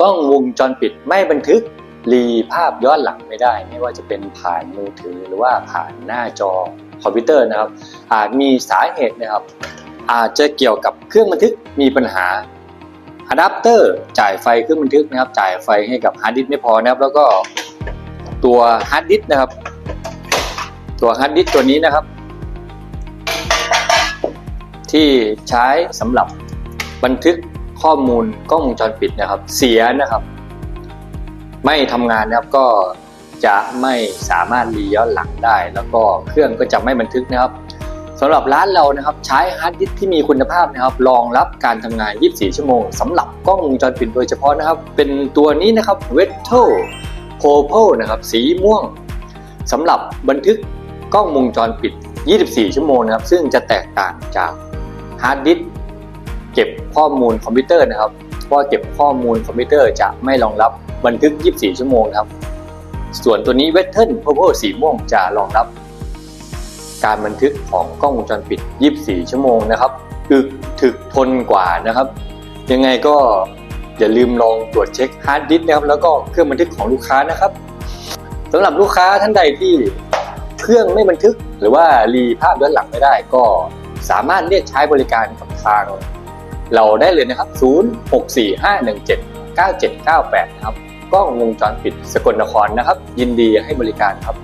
กล้องวงจรปิดไม่บันทึกรีภาพย้อนหลังไม่ได้ ไม่ว่าจะเป็นผ่านมือถือหรือว่าผ่านหน้าจอคอมพิวเตอร์นะครับ อาจมีสาเหตุนะครับ อาจจะเกี่ยวกับเครื่องบันทึกมีปัญหาอะแดปเตอร์จ่ายไฟเครื่องบันทึกนะครับ จ่ายไฟให้กับฮาร์ดดิสไม่พอนะครับ แล้วก็ตัวฮาร์ดดิสนะครับ ตัวฮาร์ดดิสตัวนี้นะครับ ที่ใช้สำหรับบันทึก ข้อมูลกล้องวงจรปิดนะครับ เสียนะครับ ไม่ทำงานนะครับก็จะไม่สามารถรีย้อนหลังได้ แล้วก็เครื่องก็จะไม่บันทึกนะครับสำหรับร้านเรานะครับ ใช้ฮาร์ดดิสที่มีคุณภาพนะครับ รองรับการทำงาน 24 ชั่วโมงสำหรับกล้องวงจรปิดโดยเฉพาะนะครับ เป็นตัวนี้นะครับ v e t o p o p o นะครับ สีม่วงสำหรับบันทึกกล้องวงจรปิด 24 ชั่วโมงนะครับ ซึ่งจะแตกต่างจากฮาร์ดดิส ข้อมูลคอมพิวเตอร์นะครับเพราะว่าเก็บข้อมูลคอมพิวเตอร์จะไม่รองรับบันทึก 24 ชั่วโมงครับ ส่วนตัวนี้ w e t e r n p u r p l e สีม่วงจะรองรับ การบันทึกของกล้องวงจรปิด 24 ชั่วโมงนะครับอึกถึกทนกว่านะครับ ยังไงก็อย่าลืมลองตรวจเช็คฮาร์ดดิสก์นะครับ แล้วก็เครื่องบันทึกของลูกค้านะครับสำหรับลูกค้าท่านใดที่เครื่องไม่บันทึก หรือว่ารีภาพย้อนหลังไม่ได้ ก็สามารถเรียกใช้บริการกับทาง เราได้เลยนะครับ 0645179798 นะครับกล้องวงจรปิดสกลนครนะครับ ยินดีให้บริการครับ